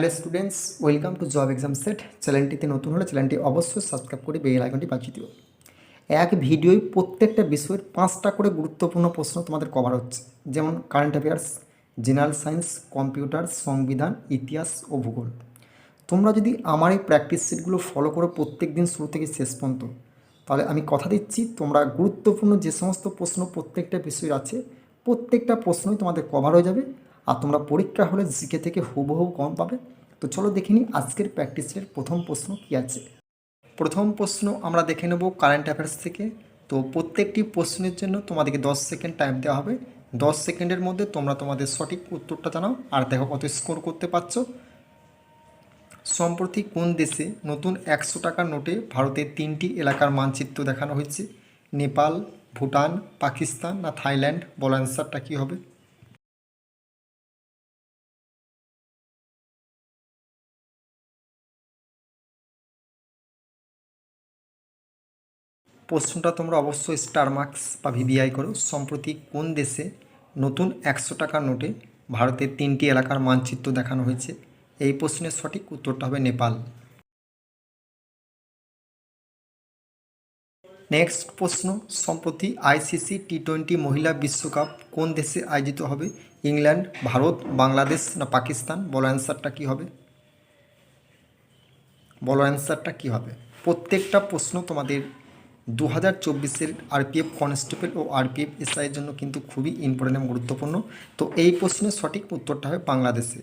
Hello students, welcome to job exam set. চ্যানেলটিতে নতুন হলে চ্যানেলটি অবশ্যই সাবস্ক্রাইব করে বেল আইকনটি বাজিয়ে দিও। এক ভিডিওয় প্রত্যেকটা বিষয়ের পাঁচটা করে গুরুত্বপূর্ণ প্রশ্ন তোমাদের কভার হচ্ছে। যেমন current affairs general science computer সংবিধান, ইতিহাস ও ভূগোল। তোমরা যদি আমার এই প্র্যাকটিস সেটগুলো ফলো করো প্রত্যেক দিন শুরু থেকে শেষ পর্যন্ত, তাহলে আমি কথা দিচ্ছি, তোমরা গুরুত্বপূর্ণ যে সমস্ত প্রশ্ন প্রত্যেকটা বিষয়ের আছে, প্রত্যেকটা প্রশ্নই তোমাদের কভার হয়ে যাবে। আর তোমরা পরীক্ষা হলে জিকে থেকে হুবহু কম পাবে। তো চলো দেখে নিই আজকের প্র্যাকটিসের প্রথম প্রশ্ন কী আছে। প্রথম প্রশ্ন আমরা দেখে নেব কারেন্ট অ্যাফেয়ার্স থেকে। তো প্রত্যেকটি প্রশ্নের জন্য তোমাদেরকে দশ সেকেন্ড টাইম দেওয়া হবে। দশ সেকেন্ডের মধ্যে তোমরা তোমাদের সঠিক উত্তরটা জানাও আর দেখো কত স্কোর করতে পারছ। সম্প্রতি কোন দেশে নতুন একশো টাকার নোটে ভারতের তিনটি এলাকার মানচিত্র দেখানো হয়েছে? নেপাল, ভুটান, পাকিস্তান না থাইল্যান্ড? বলো অ্যান্সারটা কী হবে? প্রশ্নটা তোমরা অবশ্যই স্টার মার্কস বা ভিবিআই করো। সম্প্রতি কোন দেশে নতুন একশো টাকার নোটে ভারতের তিনটি এলাকার মানচিত্র দেখানো হয়েছে? এই প্রশ্নের সঠিক উত্তরটা হবে নেপাল। নেক্সট প্রশ্ন, সম্প্রতি আইসিসি টি টোয়েন্টি মহিলা বিশ্বকাপ কোন দেশে আয়োজিত হবে? ইংল্যান্ড, ভারত, বাংলাদেশ না পাকিস্তান? বলো অ্যান্সারটা কী হবে? বলো অ্যান্সারটা কী হবে? প্রত্যেকটা প্রশ্ন তোমাদের দু হাজার চব্বিশের আরপিএফ কনস্টেবল ও আরপিএফ এসআইয়ের জন্য কিন্তু খুবই ইম্পর্টেন্ট এবং গুরুত্বপূর্ণ। তো এই প্রশ্নের সঠিক উত্তরটা হবে বাংলাদেশে।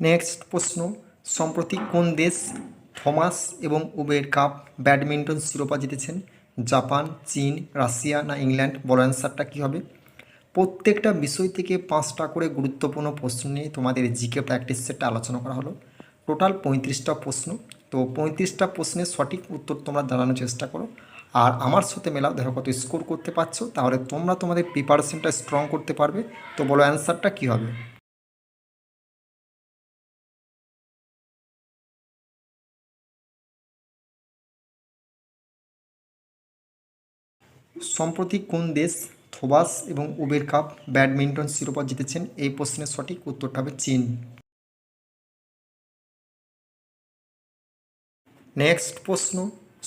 নেক্সট প্রশ্ন, সম্প্রতি কোন দেশ থমাস এবং উবের কাপ ব্যাডমিন্টন শিরোপা জিতেছেন? জাপান, চীন, রাশিয়া না ইংল্যান্ড? বড় অ্যান্সারটা কী হবে? প্রত্যেকটা বিষয় থেকে পাঁচটা করে গুরুত্বপূর্ণ প্রশ্ন নিয়ে তোমাদের জিকে প্র্যাকটিস সেটটা আলোচনা করা হলো। টোটাল পঁয়ত্রিশটা প্রশ্ন। তো পঁয়ত্রিশটা প্রশ্নের সঠিক উত্তর তোমরা জানানোর চেষ্টা করো। আর আমার সাথে মেলাও, দেখো কত স্কোর করতে পারছ। তাহলে তোমরা তোমাদের প্রিপারেশনটা স্ট্রং করতে পারবে। তো বলো অ্যান্সারটা কী হবে? সম্প্রতি কোন দেশ থোবাস এবং উবের কাপ ব্যাডমিন্টন শিরোপা জিতেছেন? এই প্রশ্নের সঠিক উত্তরটা হবে চীন। নেক্সট প্রশ্ন,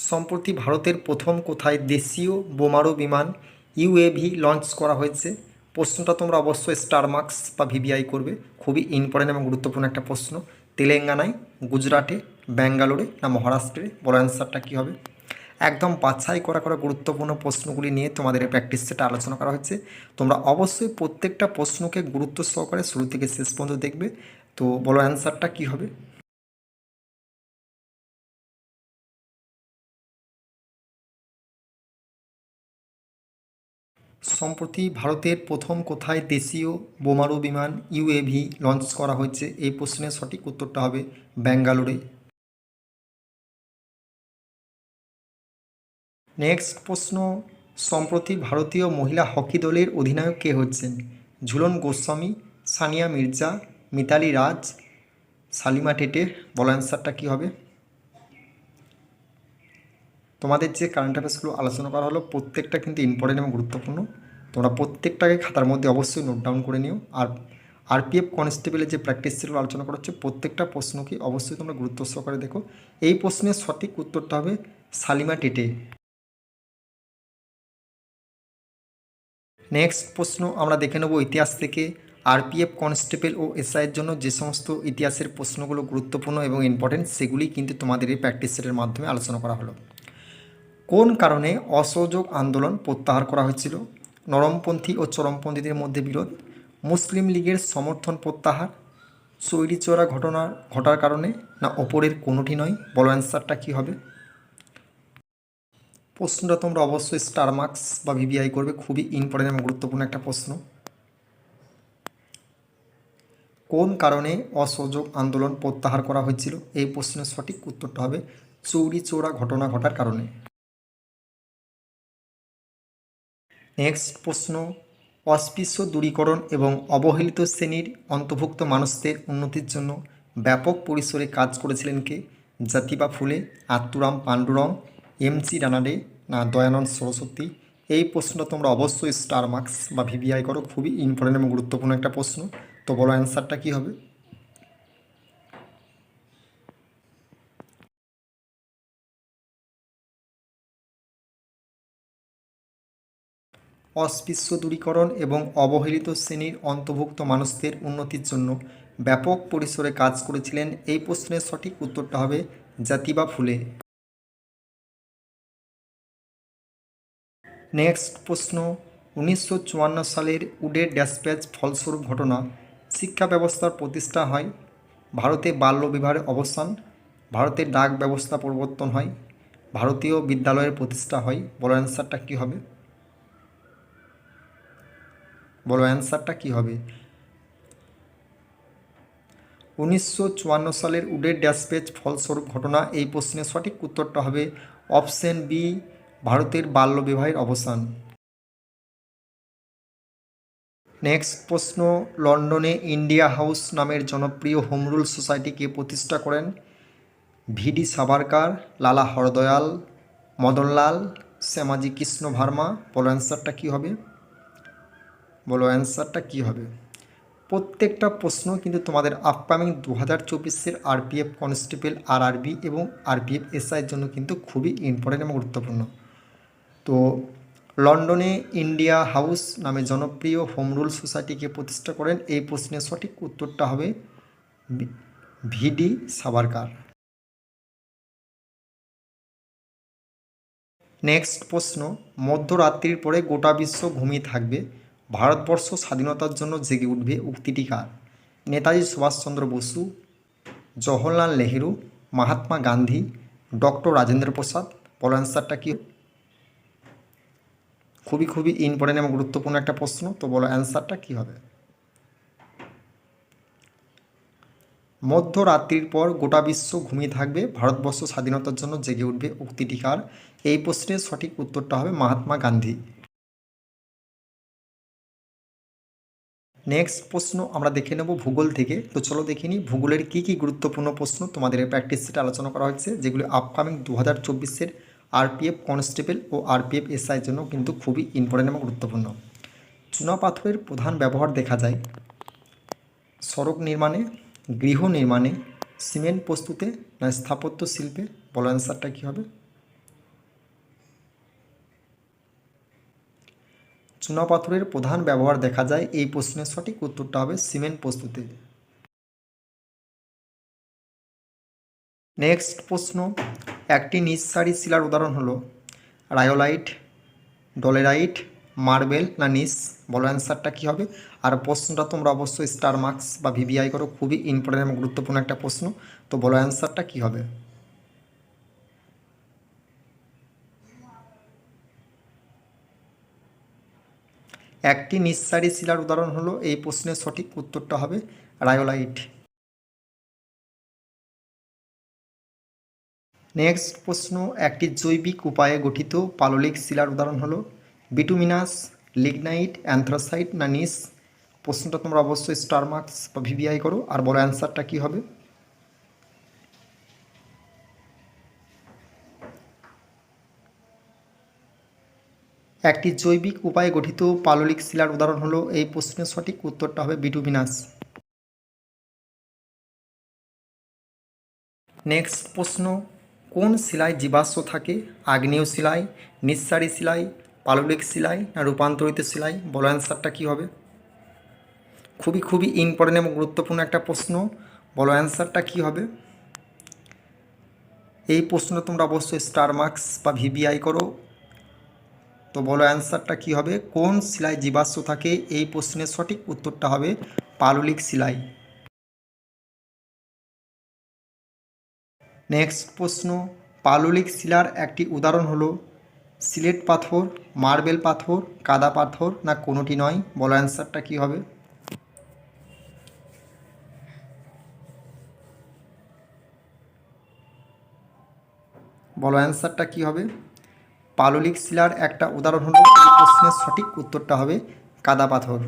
সম্প্রতি ভারতের প্রথম কোথায় দেশীয় বোমারু বিমান ইউএভি লঞ্চ করা হয়েছে? প্রশ্নটা তোমরা অবশ্যই স্টার মার্কস বা ভিভিআই করবে। খুবই ইম্পর্টেন্ট এবং গুরুত্বপূর্ণ একটা প্রশ্ন। তেলেঙ্গানায়, গুজরাটে, ব্যাঙ্গালোরে না মহারাষ্ট্রে? বড় অ্যান্সারটা কী হবে? একদম বাছাই করা করা গুরুত্বপূর্ণ প্রশ্নগুলি নিয়ে তোমাদের এই প্র্যাকটিস সেটা আলোচনা করা হচ্ছে তোমরা অবশ্যই প্রত্যেকটা প্রশ্নকে গুরুত্ব সহকারে শুরু থেকে শেষ পর্যন্ত দেখবে। তো বলো অ্যান্সারটা কী হবে? সম্প্রতি ভারতের প্রথম কোথায় দেশীয় বোমারু বিমান ইউএভি লঞ্চ করা হয়েছে? এই প্রশ্নের সঠিক উত্তরটা হবে ব্যাঙ্গালোরে। নেক্সট প্রশ্ন, সম্প্রতি ভারতীয় মহিলা হকি দলের অধিনায়ক কে হচ্ছেন? ঝুলন গোস্বামী, সানিয়া মির্জা, মিতালি রাজ, সালিমা টেটে বলো অ্যান্সারটা কী হবে? তোমাদের যে কারেন্ট অ্যাফেয়ার্সগুলো আলোচনা করা হলো, প্রত্যেকটা কিন্তু ইম্পর্টেন্ট এবং গুরুত্বপূর্ণ। তোমরা প্রত্যেকটাকে খাতার মধ্যে অবশ্যই নোট ডাউন করে নিও। আর আরপিএফ কনস্টেবলের যে প্র্যাকটিস সেগুলো আলোচনা করা হচ্ছে, প্রত্যেকটা প্রশ্নকে অবশ্যই তোমরা গুরুত্ব সহকারে দেখো। এই প্রশ্নের সঠিক উত্তরটা হবে সালিমা টেটে। নেক্সট প্রশ্ন আমরা দেখে নেব ইতিহাস থেকে। আরপিএফ কনস্টেবল ও এসআইয়ের জন্য যে সমস্ত ইতিহাসের প্রশ্নগুলো গুরুত্বপূর্ণ এবং ইম্পর্টেন্ট সেগুলি কিন্তু তোমাদের এই প্র্যাকটিস সেটের মাধ্যমে আলোচনা করা হলো। কোন কারণে অসহযোগ আন্দোলন প্রত্যাহার করা হয়েছিল? নরমপন্থী ও চরমপন্থীদের মধ্যে বিরোধ, মুসলিম লীগের সমর্থন প্রত্যাহার চৈরিচোরা ঘটনা ঘটার কারণে না ওপরের কোনোটি নয়? বলো অ্যান্সারটা কী হবে? প্রশ্নটা তোমরা অবশ্যই স্টার মার্কস বা ভিভিআই করবে, খুবই ইম্পর্টেন্ট এবং গুরুত্বপূর্ণ একটা প্রশ্ন। কোন কারণে অসহযোগ আন্দোলন প্রত্যাহার করা হয়েছিল? এই প্রশ্নের সঠিক উত্তরটা হবে, চৌরি চৌরা ঘটনা ঘটার কারণে। নেক্সট প্রশ্ন, অস্পৃশ্য দূরীকরণ এবং অবহেলিত শ্রেণির অন্তর্ভুক্ত মানুষদের উন্নতির জন্য ব্যাপক পরিসরে কাজ করেছিলেন কে? জাতিবা ফুলে আত্মুরাম এম জি রানাডে না দয়ানন্দ সরস্বতী? এই প্রশ্নটা তোমরা অবশ্যই স্টার মার্কস বা ভিভিআই করো, খুবই ইম্পর্টেন্ট এবং গুরুত্বপূর্ণ একটা প্রশ্ন। তো বলো অ্যান্সারটা কী হবে? অস্পৃশ্য দূরীকরণ এবং অবহেলিত শ্রেণির অন্তর্ভুক্ত মানুষদের উন্নতির জন্য ব্যাপক পরিসরে কাজ করেছিলেন এই প্রশ্নের সঠিক উত্তরটা হবে জাতিবা ফুলে। নেক্সট প্রশ্ন, উনিশশো চুয়ান্ন সালের উডের ড্যাসপ্যাচ ফলস্বরূপ ঘটনা শিক্ষা ব্যবস্থার প্রতিষ্ঠা হয়। ভারতে বাল্য বিবাহের অবসান, ভারতের ডাক ব্যবস্থা পরিবর্তন হয়, ভারতীয় বিদ্যালয়ের প্রতিষ্ঠা হয়। বড় অ্যান্সারটা কী হবে? বলো অ্যান্সারটা কী হবে? উনিশশো চুয়ান্ন সালের উডের ড্যাসপেজ ফলস্বরূপ ঘটনা, এই প্রশ্নের সঠিক উত্তরটা হবে অপশন বি, ভারতের বাল্যবিবাহের অবসান। নেক্সট প্রশ্ন, লন্ডনে ইন্ডিয়া হাউস নামের জনপ্রিয় হোমরুল সোসাইটিকে প্রতিষ্ঠা করেন? ভিডি সাভারকার, লালা হরদয়াল, মদনলাল, শ্যামাজি কৃষ্ণ ভার্মা, বলো অ্যান্সারটা কী হবে? বলো অ্যান্সারটা কী হবে? প্রত্যেকটা প্রশ্ন কিন্তু তোমাদের আপকামিং দু হাজার চব্বিশের আরপিএফ কনস্টেবল আরআরবি এবং আরপিএফ এসআইয়ের জন্য কিন্তু খুবই ইম্পর্টেন্ট এবং গুরুত্বপূর্ণ। তো লন্ডনে ইন্ডিয়া হাউস নামে জনপ্রিয় হোম রুল সোসাইটিকে প্রতিষ্ঠা করেন। এই প্রশ্নের সঠিক উত্তরটা হবে ভিডি সাভারকার। নেক্সট প্রশ্ন, মধ্যরাত্রির পরে গোটা বিশ্ব ঘুমিয়ে থাকবে। ভারতবর্ষ স্বাধীনতার জন্য জেগে উঠবে উক্তিটি কার? নেতাজি সুভাষচন্দ্র বসু, জওহরলাল নেহেরু, মহাত্মা গান্ধী, ডক্টর রাজেন্দ্র প্রসাদ। বলো অ্যান্সারটা কি? খুবই খুবই ইম্পর্টেন্ট এবং গুরুত্বপূর্ণ একটা প্রশ্ন, তো বলো অ্যান্সারটা কী হবে? মধ্যরাত্রির পর গোটা বিশ্ব ঘুমিয়ে থাকবে, ভারতবর্ষ স্বাধীনতার জন্য জেগে উঠবে উক্তিটি কার? এই প্রশ্নের সঠিক উত্তরটা হবে মহাত্মা গান্ধী। নেক্সট প্রশ্ন আমরা দেখে নেব ভূগোল থেকে। তো চলো দেখে নিই, ভূগোলের কী কী গুরুত্বপূর্ণ প্রশ্ন তোমাদের প্র্যাকটিস সেটে আলোচনা করা হয়েছে, যেগুলি আপকামিং দু হাজার চব্বিশের আরপিএফ কনস্টেবল ও আরপিএফ এসআইয়ের জন্য কিন্তু খুবই ইম্পর্টেন্ট এবং গুরুত্বপূর্ণ। চুনাপাথরের প্রধান ব্যবহার দেখা যায়। সড়ক নির্মাণে, গৃহ নির্মাণে, সিমেন্ট প্রস্তুতে না স্থাপত্য শিল্পে? বলো অ্যান্সারটা কী হবে? চুনাপাথরের প্রধান ব্যবহার দেখা যায়। এই প্রশ্নের সঠিক উত্তরটা হবে সিমেন্ট প্রস্তুতে। নেক্সট প্রশ্ন, একটি নিঃসারী শিলার উদাহরণ হলো, রায়োলাইট, ডলেরাইট, মার্বেল না নিস? বলো অ্যান্সারটা কী হবে? আর প্রশ্নটা তোমরা অবশ্যই স্টার মার্কস বা ভিভিআই করো, খুবই ইম্পর্টেন্ট এবং গুরুত্বপূর্ণ একটা প্রশ্ন। তো বলো অ্যান্সারটা কী হবে? একটি নিঃসারী শিলার উদাহরণ হলো, এই প্রশ্নের সঠিক উত্তরটা হবে রায়োলাইট। নেক্সট প্রশ্ন, একটি জৈবিক উপায়ে গঠিত পাললিক শিলার উদাহরণ হলো, বিটুমিনাস, লিগনাইট, অ্যান্থ্রাসাইট না নিস? প্রশ্নটা তোমরা অবশ্যই স্টার মার্কস বা ভিভিআই করো, আর বলো অ্যান্সারটা কী হবে? একটি জৈবিক উপায়ে গঠিত পাললিক শিলার উদাহরণ হলো, এই প্রশ্নের সঠিক উত্তরটা হবে বিটুমিনাস নেক্সট প্রশ্ন, কোন শিলায় জীবাশ্ম থাকে? আগ্নেয় শিলায়, নিঃসারী শিলায়, পাললিক শিলায় না রূপান্তরিত শিলায়? বলো অ্যান্সারটা কী হবে? খুবই খুবই ইম্পর্টেন্ট এবং গুরুত্বপূর্ণ একটা প্রশ্ন, বলো অ্যান্সারটা কী হবে? এই প্রশ্ন তোমরা অবশ্যই স্টার মার্কস বা ভিভিআই করো। তো বলো অ্যান্সারটা কী হবে? কোন শিলায় জীবাশ্ম থাকে? এই প্রশ্নের সঠিক উত্তরটা হবে পাললিক শিলায় নেক্সট প্রশ্ন, পাললিক শিলার একটি উদাহরণ হলো সিলেট পাথর, মার্বেল পাথর, কাদা পাথর না কোনোটি নয়? বলো অ্যান্সারটা কী হবে? বলো অ্যান্সারটা কী হবে? পাললিক শিলার একটা উদাহরণ হলো, এই প্রশ্নের সঠিক উত্তরটা হবে কাদা পাথর।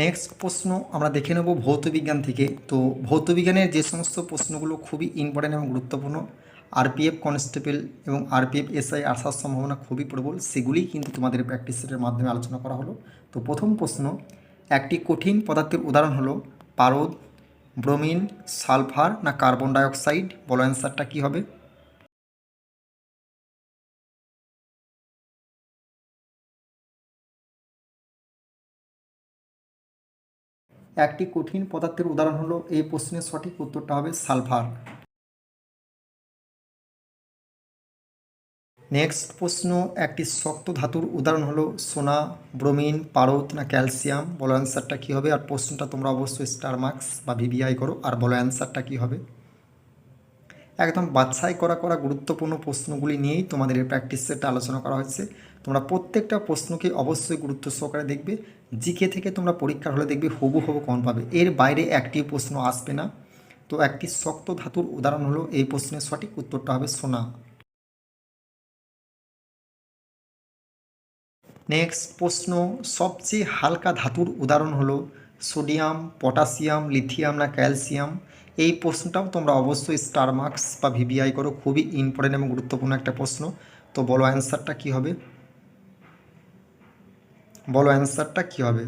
নেক্সট প্রশ্ন আমরা দেখে নেব ভৌতবিজ্ঞান থেকে। তো ভৌতবিজ্ঞানের যে সমস্ত প্রশ্নগুলো খুবই ইম্পর্টেন্ট এবং গুরুত্বপূর্ণ আরপিএফ কনস্টেবল এবং আরপিএফ এসআই আসার সম্ভাবনা খুবই প্রবল, সেগুলিই কিন্তু তোমাদের প্র্যাকটিস সেটের মাধ্যমে আলোচনা করা হলো। তো প্রথম প্রশ্ন, একটি কঠিন পদার্থের উদাহরণ হলো পারদ ব্রোমিন, সালফার না কার্বন ডাইঅক্সাইড? বলো অ্যান্সারটা কী হবে? একটি কঠিন পদার্থের উদাহরণ হলো, এই প্রশ্নের সঠিক উত্তরটা হবে সালফার। নেক্সট প্রশ্ন, একটি শক্ত ধাতুর উদাহরণ হলো সোনা, ব্রোমিন, পারদ না ক্যালসিয়াম। বলো অ্যান্সারটা কী হবে? আর প্রশ্নটা তোমরা অবশ্যই স্টার মার্কস বা ভিভিআই করো। আর বলো অ্যান্সারটা কী হবে? একদম বাছাই করা করা গুরুত্বপূর্ণ প্রশ্নগুলি নিয়েই তোমাদের এই প্র্যাকটিস সেটটা আলোচনা করা হয়েছে তোমরা প্রত্যেকটা প্রশ্নকে অবশ্যই গুরুত্ব সহকারে দেখবে। জিকে থেকে তোমরা পরীক্ষার হলে দেখবে হবু হবু কম পাবে। এর বাইরে একটি প্রশ্ন আসবে না। তো একটি শক্ত ধাতুর উদাহরণ হলো এই প্রশ্নের সঠিক উত্তরটা হবে সোনা। নেক্সট প্রশ্ন, সবচেয়ে হালকা ধাতুর উদাহরণ হলো সোডিয়াম, পটাশিয়াম, লিথিয়াম না ক্যালসিয়াম? এই প্রশ্নটাও তোমরা অবশ্যই স্টার মার্কস বা ভিভিআই করো, খুবই ইম্পর্টেন্ট এবং গুরুত্বপূর্ণ একটা প্রশ্ন। তো বলো অ্যান্সারটা কী হবে? বলো অ্যান্সারটা কী হবে?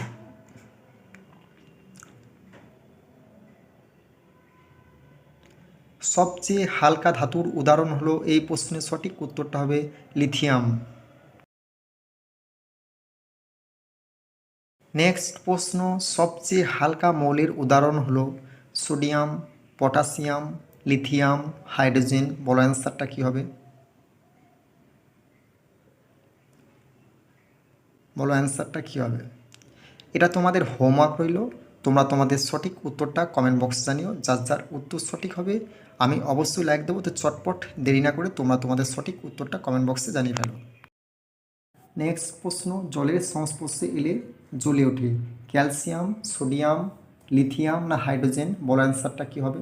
সবচেয়ে হালকা ধাতুর উদাহরণ হলো এই প্রশ্নের সঠিক উত্তরটা হবে লিথিয়াম। নেক্সট প্রশ্ন, সবচেয়ে হালকা মৌলের উদাহরণ হলো সোডিয়াম, পটাশিয়াম, লিথিয়াম, হাইড্রোজেন। বলো অ্যান্সারটা কী হবে? বলো অ্যান্সারটা কী হবে? এটা তোমাদের হোমওয়ার্ক রইল। তোমরা তোমাদের সঠিক উত্তরটা কমেন্ট বক্সে জানিও। যার যার উত্তর সঠিক হবে, আমি অবশ্যই লাইক দেবো। তো চটপট দেরি না করে তোমরা তোমাদের সঠিক উত্তরটা কমেন্ট বক্সে জানিয়ে ফেলো। নেক্সট প্রশ্ন, জলের সংস্পর্শে এলে জ্বলে ওঠে। ক্যালসিয়াম, সোডিয়াম, লিথিয়াম না হাইড্রোজেন? বলো অ্যান্সারটা কী হবে?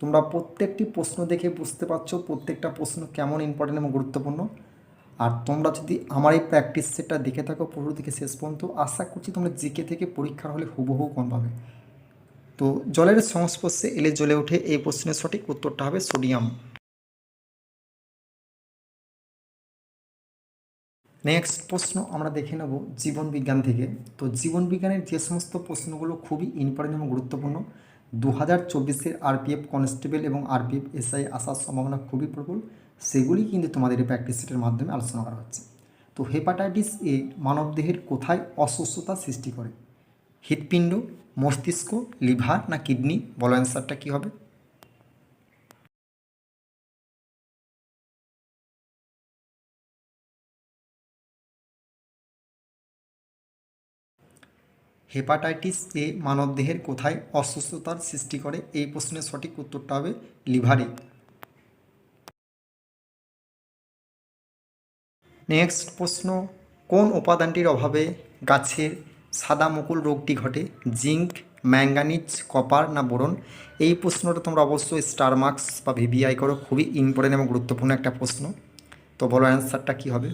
তোমরা প্রত্যেকটি প্রশ্ন দেখে বুঝতে পারছ প্রত্যেকটা প্রশ্ন কেমন ইম্পর্টেন্ট এবং গুরুত্বপূর্ণ। আর তোমরা যদি আমার এই প্র্যাকটিস সেটটা দেখে থাকো পুরো দিকে শেষ পর্যন্ত, আশা করছি তোমরা জিকে থেকে পরীক্ষার হলে হুবহু কম পাবে। তো জলের সংস্পর্শে এলে জ্বলে ওঠে, এই প্রশ্নের সঠিক উত্তরটা হবে সোডিয়াম। নেক্সট প্রশ্ন আমরা দেখে নেব জীবন বিজ্ঞান থেকে। তো জীবন বিজ্ঞানের যে সমস্ত প্রশ্নগুলো খুবই ইম্পর্টেন্ট এবং গুরুত্বপূর্ণ দু হাজার চব্বিশের আরপিএফ কনস্টেবল এবং আরপিএফ এসআই আসার সম্ভাবনা খুবই প্রবল, সেগুলি কিন্তু তোমাদের এই প্র্যাকটিস সেটের মাধ্যমে আলোচনা করা হচ্ছে। তো হেপাটাইটিস এ মানবদেহের কোথায় অসুস্থতা সৃষ্টি করে? হৃৎপিণ্ড, মস্তিষ্ক, লিভার না কিডনি? বলো অ্যান্সারটা কী হবে? হেপাটাইটিস এ মানবদেহের কোথায় অসুস্থতার সৃষ্টি করে? এই প্রশ্নের সঠিক উত্তরটা হবে লিভারে। নেক্সট প্রশ্ন, কোন উপাদানটির অভাবে গাছের সাদা মুকুল রোগটি ঘটে? জিঙ্ক, ম্যাঙ্গানিজ, কপার না বোরন? এই প্রশ্নটা তোমরা অবশ্যই স্টার মার্কস বা ভিভিআই করো। খুবই ইম্পর্টেন্ট এবং গুরুত্বপূর্ণ একটা প্রশ্ন। তো বলো অ্যান্সারটা কী হবে?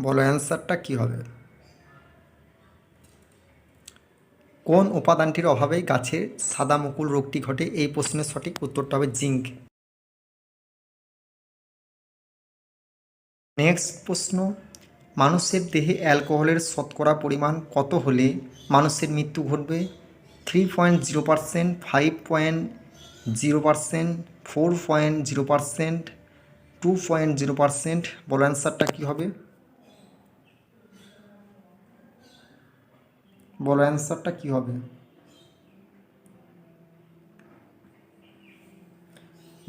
বলো অ্যান্সারটা কী হবে? কোন উপাদানটির অভাবে গাছের সাদা মুকুল রোগটি ঘটে? এই প্রশ্নের সঠিক উত্তরটা হবে জিঙ্ক। নেক্সট প্রশ্ন, মানুষের দেহে অ্যালকোহলের শতকরা পরিমাণ কত হলে মানুষের মৃত্যু ঘটবে? Three point zero percent five point zero percent four point zero percent two point zero percent বলো অ্যান্সারটা কী হবে? বলো অ্যান্সারটা কী হবে?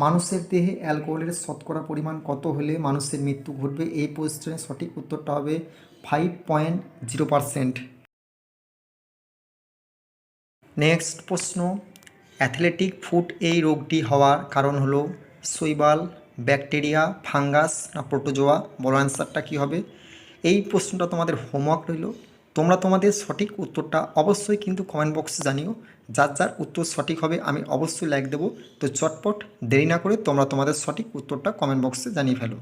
মানুষের দেহে অ্যালকোহলের শতকরা পরিমাণ কত হলে মানুষের মৃত্যু ঘটবে? এই প্রশ্নের সঠিক উত্তরটা হবে five point zero percent next প্রশ্ন অ্যাথলেটিক ফুট এই রোগটি হওয়ার কারণ হলো শৈবাল ব্যাকটেরিয়া ফাঙ্গাস না প্রোটোজোয়া বলো অ্যান্সারটা কী হবে? এই প্রশ্নটা তোমাদের হোমওয়ার্ক রইল। তোমরা তোমাদের সঠিক উত্তরটা অবশ্যই কিন্তু কমেন্ট বক্সে জানিও। যার যার উত্তর সঠিক হবে, আমি অবশ্যই লাইক দেবো। তো চটপট দেরি না করে তোমরা তোমাদের সঠিক উত্তরটা কমেন্ট বক্সে জানিয়ে ফেলো।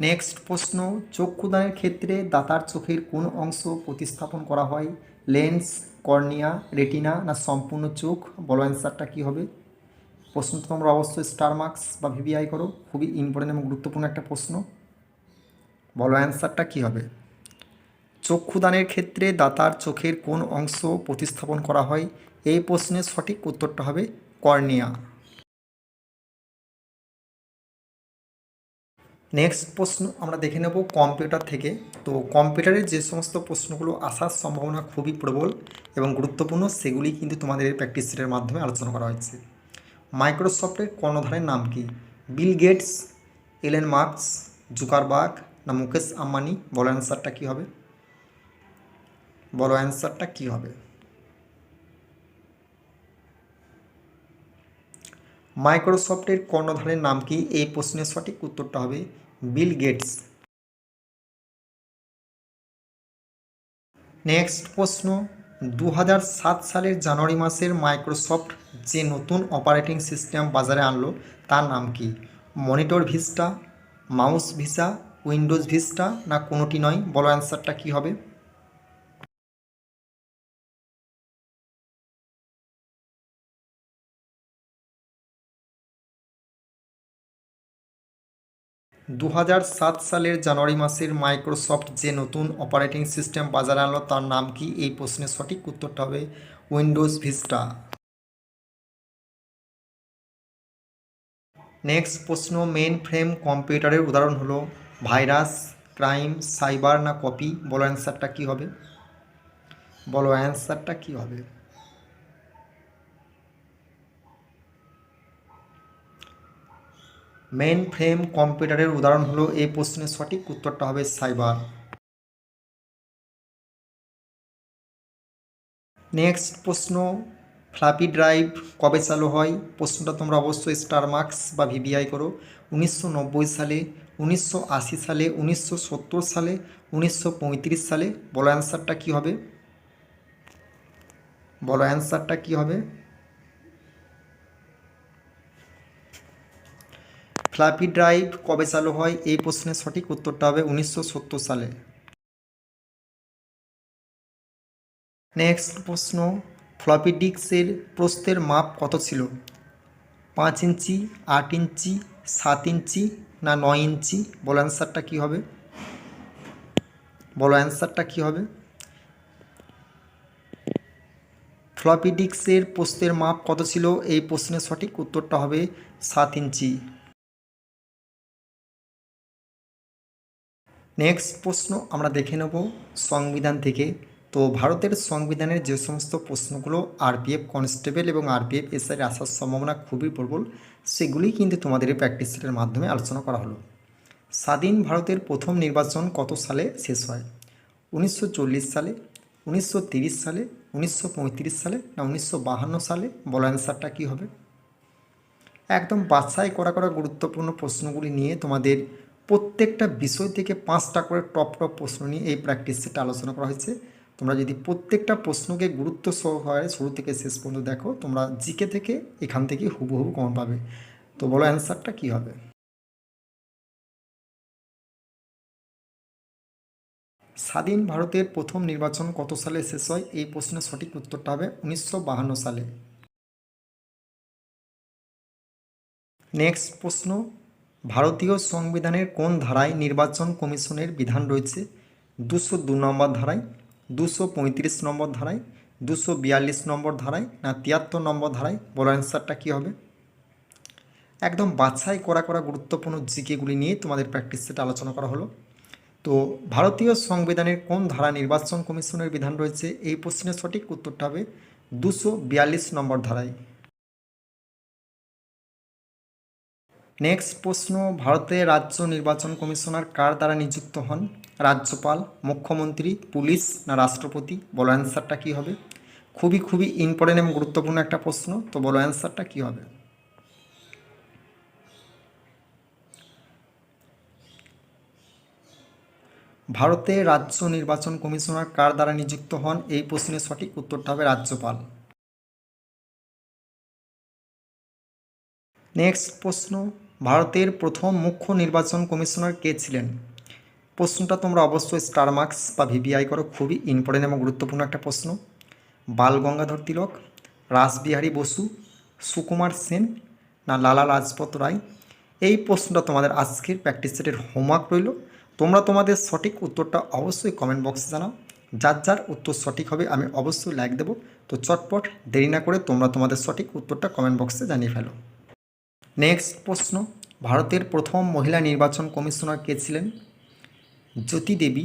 নেক্সট প্রশ্ন, চক্ষুদানের ক্ষেত্রে দাতার চোখের কোন অংশ প্রতিস্থাপন করা হয়? লেন্স কর্নিয়া রেটিনা না সম্পূর্ণ চোখ? বলো অ্যান্সারটা কী হবে? প্রশ্নটা তোমরা অবশ্যই স্টার মার্কস বা ভিভিআই করো। খুবই ইম্পর্টেন্ট এবং গুরুত্বপূর্ণ একটা প্রশ্ন। বলো অ্যান্সারটা কী হবে? চক্ষুদানের ক্ষেত্রে দাতার চোখের কোন অংশ প্রতিস্থাপন করা হয়? এই প্রশ্নের সঠিক উত্তরটা হবে কর্নিয়া। নেক্সট প্রশ্ন আমরা দেখে নেব কম্পিউটার থেকে। তো কম্পিউটারের যে সমস্ত প্রশ্নগুলো আসার সম্ভাবনা খুবই প্রবল এবং গুরুত্বপূর্ণ, সেগুলি কিন্তু তোমাদের প্র্যাকটিস সেটের মাধ্যমে আলোচনা করা হয়েছে। মাইক্রোসফটের কর্ণধারের নাম কি? Bill Gates, Allen Marks, Zuckerberg না মুকেশ আম্বানি? বলো অ্যান্সারটা কী হবে? বলো অ্যান্সারটা কী হবে? মাইক্রোসফটের কর্ণধারের নাম কি? এই প্রশ্নের সঠিক উত্তরটা হবে বিল গেটস। নেক্সট প্রশ্ন দু হাজার সাত সালের জানুয়ারি মাসের মাইক্রোসফট যে নতুন অপারেটিং সিস্টেম বাজারে আনলো, তার নাম কি? Monitor Vista, mouse visa, Windows Vista না কোনোটি নয়? বলো অ্যান্সারটা কী হবে? দু সাত সালের জানুয়ারি মাসের মাইক্রোসফট যে নতুন অপারেটিং সিস্টেম বাজারে আনলো, তার নাম কি? এই প্রশ্নের সঠিক উত্তরটা হবে উইন্ডোজ ভিস্টা। নেক্সট প্রশ্ন মেন ফ্রেম কম্পিউটারের উদাহরণ হলো ভাইরাস, ক্রাইম, সাইবার না কপি? বলো অ্যান্সারটা কী হবে? বলো অ্যান্সারটা কী হবে? মেন ফ্রেম কম্পিউটারের উদাহরণ হলো, এই প্রশ্নের সঠিক উত্তরটা হবে সাইবার নেক্সট প্রশ্ন ফ্লাপি ড্রাইভ কবে চালু হয়? প্রশ্নটা তোমরা অবশ্যই স্টার মার্কস বা ভিভিআই করো। উনিশশো নব্বই সালে, উনিশশো আশি সালে, উনিশশো সত্তর সালে, উনিশশো পঁয়ত্রিশ সালে, বলো অ্যান্সারটা কী হবে? বলো অ্যান্সারটা কী হবে? ফ্লাপি ড্রাইভ কবে চালু হয়? এই প্রশ্নের সঠিক উত্তরটা হবে উনিশশো সত্তর সালে। নেক্সট প্রশ্ন, ফ্লপি ডিস্কের প্রস্থের মাপ কত ছিল? পাঁচ ইঞ্চি, আট ইঞ্চি, সাত ইঞ্চি না নয় ইঞ্চি? বলো অ্যান্সারটা কী হবে? বলো অ্যান্সারটা কী হবে? ফ্লপি ডিস্কের প্রস্থের মাপ কত ছিল? এই প্রশ্নের সঠিক উত্তরটা হবে সাত ইঞ্চি। নেক্সট প্রশ্ন আমরা দেখে নেব সংবিধান থেকে। তো ভারতের সংবিধানের যে সমস্ত প্রশ্নগুলো আরপিএফ কনস্টেবল এবং আরপিএফ এসআইয়ের আসার সম্ভাবনা খুবই প্রবল, সেগুলি কিন্তু তোমাদের এই প্র্যাকটিস সেটের মাধ্যমে আলোচনা করা হলো। স্বাধীন ভারতের প্রথম নির্বাচন কত সালে শেষ হয়? উনিশশো চল্লিশ সালে, উনিশশো সালে, উনিশশো পঁয়ত্রিশ সালে না উনিশশো সালে? বলো অ্যান্সারটা কী হবে? একদম বাছাই করা করা গুরুত্বপূর্ণ প্রশ্নগুলি নিয়ে তোমাদের প্রত্যেকটা বিষয় থেকে পাঁচটা করে টপ টপ প্রশ্ন নিয়ে এই প্র্যাকটিস সেটা আলোচনা করা হয়েছে। তোমরা যদি প্রত্যেকটা প্রশ্নকে গুরুত্ব সহকারে শুরু থেকে শেষ পর্যন্ত দেখো, তোমরা জিকে থেকে এখান থেকে হুবহু কমন পাবে। তো বলো অ্যান্সারটা কী হবে? স্বাধীন ভারতের প্রথম নির্বাচন কত সালে শেষ হয়? এই প্রশ্নের সঠিক উত্তরটা হবে উনিশশো সালে। নেক্সট প্রশ্ন ভারতীয় সংবিধানের কোন ধারায় নির্বাচন কমিশনের বিধান রয়েছে? দুশো দু নম্বর ধারায়, দুশো পঁয়ত্রিশ নম্বর ধারায়, দুশো বিয়াল্লিশ নম্বর ধারায় না তিয়াত্তর নম্বর ধারায়? বলো অ্যান্সারটা কী হবে? একদম বাছাই করা করা গুরুত্বপূর্ণ জিকেগুলি নিয়ে তোমাদের প্র্যাকটিস সেটা আলোচনা করা হলো। তো ভারতীয় সংবিধানের কোন ধারা নির্বাচন কমিশনের বিধান রয়েছে? এই প্রশ্নের সঠিক উত্তরটা হবে দুশো বিয়াল্লিশ নম্বর ধারায়। নেক্সট প্রশ্ন, ভারতের রাজ্য নির্বাচন কমিশনার কার দ্বারা নিযুক্ত হন? রাজ্যপাল, মুখ্যমন্ত্রী, পুলিশ না রাষ্ট্রপতি? বলো অ্যান্সারটা কী হবে? খুবই খুবই ইম্পর্টেন্ট এবং গুরুত্বপূর্ণ একটা প্রশ্ন, তো বলো অ্যান্সারটা কী হবে? ভারতের রাজ্য নির্বাচন কমিশনার কার দ্বারা নিযুক্ত হন? এই প্রশ্নের সঠিক উত্তরটা হবে রাজ্যপাল। নেক্সট প্রশ্ন ভারতের প্রথম মুখ্য নির্বাচন কমিশনার কে ছিলেন? প্রশ্নটা তোমরা অবশ্যই স্টার মার্কস বা ভিভিআই করো, খুবই ইম্পর্টেন্ট এবং গুরুত্বপূর্ণ একটা প্রশ্ন। বাল গঙ্গাধর তিলক, রাসবিহারী বসু, সুকুমার সেন না লালা লাজপত রায়? এই প্রশ্নটা তোমাদের আজকের প্র্যাকটিস সেটের হোমওয়ার্ক রইল। তোমরা তোমাদের সঠিক উত্তরটা অবশ্যই কমেন্ট বক্সে জানাও। যার যার উত্তর সঠিক হবে, আমি অবশ্যই লাইক দেবো। তো চটপট দেরি না করে তোমরা তোমাদের সঠিক উত্তরটা কমেন্ট বক্সে জানিয়ে ফেলো। নেক্সট প্রশ্ন, ভারতের প্রথম মহিলা নির্বাচন কমিশনার কে ছিলেন? জ্যোতি দেবী,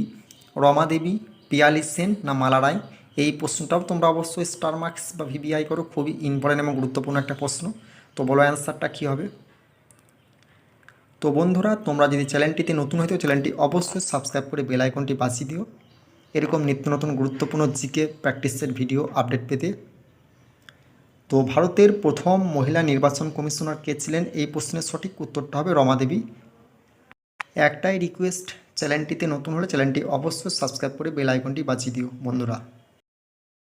রমা দেবী, পিয়ালি সেন না মালা রায়? এই প্রশ্নটাও তোমরা অবশ্যই স্টার মার্কস বা ভিবিআই করো, খুবই ইম্পর্টেন্ট এবং গুরুত্বপূর্ণ একটা প্রশ্ন। তো বলো অ্যান্সারটা কী হবে? তো বন্ধুরা, তোমরা যদি চ্যানেলটিতে নতুন হয়তো চ্যানেলটি অবশ্যই সাবস্ক্রাইব করে বেল আইকনটি বাঁচিয়ে দিও। এরকম নিত্য নতুন গুরুত্বপূর্ণ জিকে প্র্যাকটিসের ভিডিও আপডেট পেতে। তো ভারতের প্রথম মহিলা নির্বাচন কমিশনার কে ছিলেন? এই প্রশ্নের সঠিক উত্তরটা হবে রমা দেবী। একটাই রিকোয়েস্ট চ্যানেলটিতে নতুন হলে চ্যানেলটি অবশ্যই সাবস্ক্রাইব করে বেল আইকনটি বাজিয়ে দিও, বন্ধুরা।